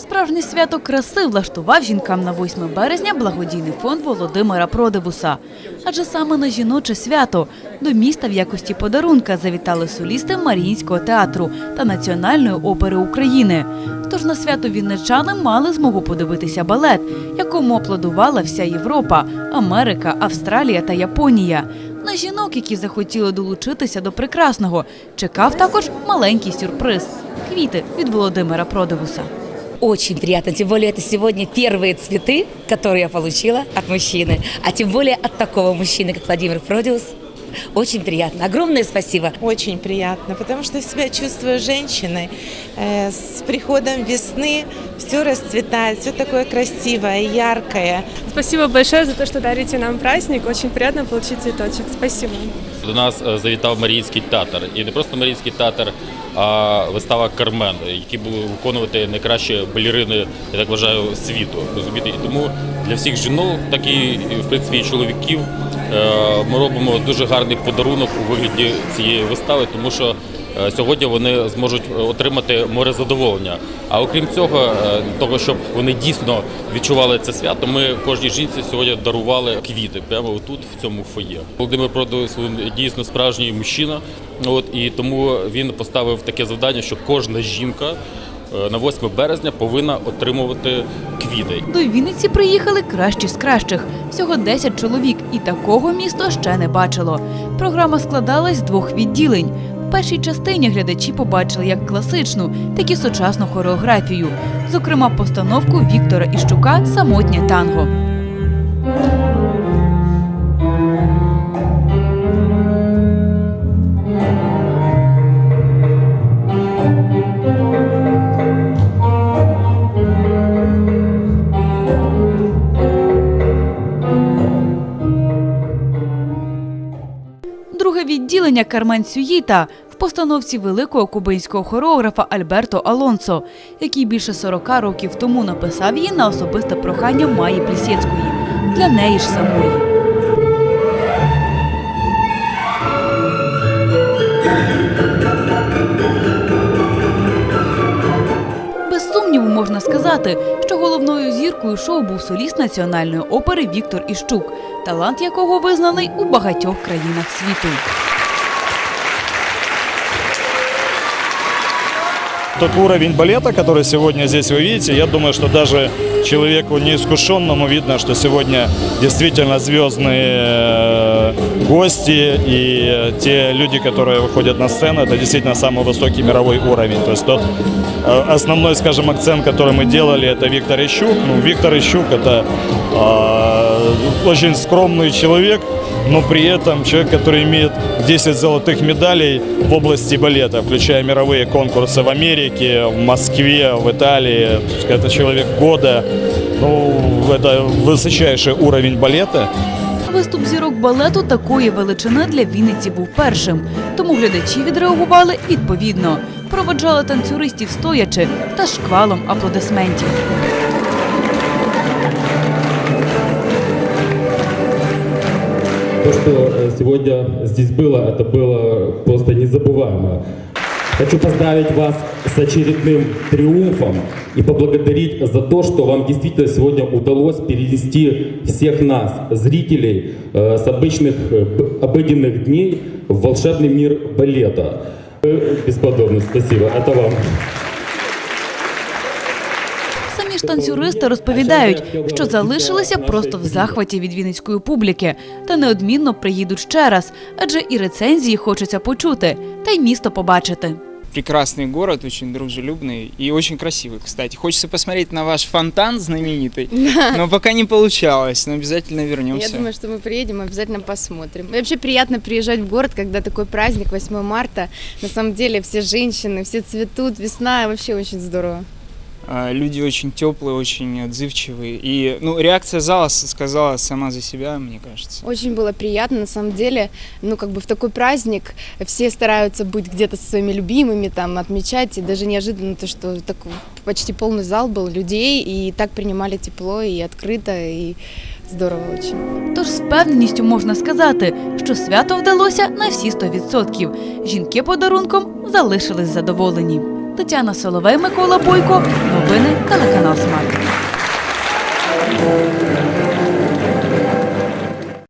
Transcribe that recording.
Справжнє свято краси влаштував жінкам на 8 березня благодійний фонд Володимира Продивуса. Адже саме на жіноче свято до міста в якості подарунка завітали солісти Маріїнського театру та Національної опери України. Тож на свято вінничани мали змогу подивитися балет, якому аплодувала вся Європа, Америка, Австралія та Японія. На жінок, які захотіли долучитися до прекрасного, чекав також маленький сюрприз квіти від Володимира Продивуса. Очень приятно, тем более это сегодня первые цветы, которые я получила от мужчины, а тем более от такого мужчины, как Владимир Продиус. Очень приятно. Огромное спасибо. Очень приятно, потому что себя чувствую женщиной. Э, С приходом весны все расцветает, все такое красивое, яркое. Спасибо большое за то, что дарите нам праздник. Очень приятно получить цветочек. Спасибо. До нас е, завітав Маріїнський театр. І не просто Маріїнський театр, а вистава Кармен, які будуть виконувати найкращі балерини, я так вважаю, світу. Розумієте? І тому для всіх жінок, так і в принципі і чоловіків, е, ми робимо дуже гарний подарунок у вигляді цієї вистави, тому що сьогодні вони зможуть отримати море задоволення. А окрім цього, е, того, щоб вони дійсно відчували це свято, ми кожній жінці сьогодні дарували квіти прямо тут, в цьому фоє. Володимир Продовис дійсно справжній мужчина. От і тому він поставив таке завдання, що кожна жінка е, на 8 березня повинна отримувати квіти. До Вінниці приїхали кращі з кращих. Всього 10 чоловік, і такого місто ще не бачило. Програма складалась з двох відділень. Першій частині глядачі побачили як класичну, так і сучасну хореографію, зокрема постановку Віктора Іщука Самотнє танго. Відділення Кармен Сюїта в постановці великого кубинського хореографа Альберто Алонсо, який більше 40 років тому написав її на особисте прохання Маї Плісєцької для неї ж самої. Без сумніву можна сказати, що головною зіркою шоу був соліст національної опери Віктор Іщук, талант якого визнаний у багатьох країнах світу. Тот уровень балета, который сегодня здесь вы видите, я думаю, что даже человеку неискушенному видно, что сегодня действительно звездные э, гости и те люди, которые выходят на сцену, это действительно самый высокий мировой уровень. То есть тот э, основной, скажем, акцент, который мы делали, это Виктор Ищук. Ну, Виктор Ищук это э, очень скромный человек, но при этом человек, который имеет 10 золотых медалей в области балета, включая мировые конкурсы в Америке, в Москве, в Италии. Это человек года. Ну, это высочайший уровень балета. Виступ зірок балету такої величини для Вінниці був першим, тому глядачі відреагували відповідно. Проводжали танцюристів стоячи та шквалом аплодисментів. То, что э, сегодня здесь было, это было просто незабываемо. Хочу поздравить вас с очередным триумфом и поблагодарить за то, что вам действительно сегодня удалось перенести всех нас, зрителей, э, с обычных э, обыденных дней в волшебный мир балета. Вы бесподобны, спасибо. Это вам. Самі ж танцюристи розповідають, що залишилися просто в захваті від вінницької публіки та неодмінно приїдуть ще раз, адже і рецензії хочеться почути, та й місто побачити. прекрасный город, очень дружелюбный и очень красивый, кстати. Хочется посмотреть на ваш фонтан знаменитый, но пока не получалось, но обязательно вернемся. Я думаю, что мы приедем, обязательно посмотрим. И вообще приятно приезжать в город, когда такой праздник, 8 марта. На самом деле все женщины, все цветут, весна, вообще очень здорово. А, Люди очень теплые, очень отзывчивые. И ну, реакция зала с- сказала сама за себя, мне кажется. Очень было приятно, на самом деле, ну как бы в такой праздник все стараются быть где-то со своими любимыми, там отмечать, и даже неожиданно то, что так почти полный зал был людей, и так принимали тепло и открыто, и здорово очень. Тож з впевненістю можна сказати, що свято вдалося на всі 100%. Жінки подарунком залишились задоволені. Тетяна Соловей, Микола Бойко. Новини телеканал Смарт.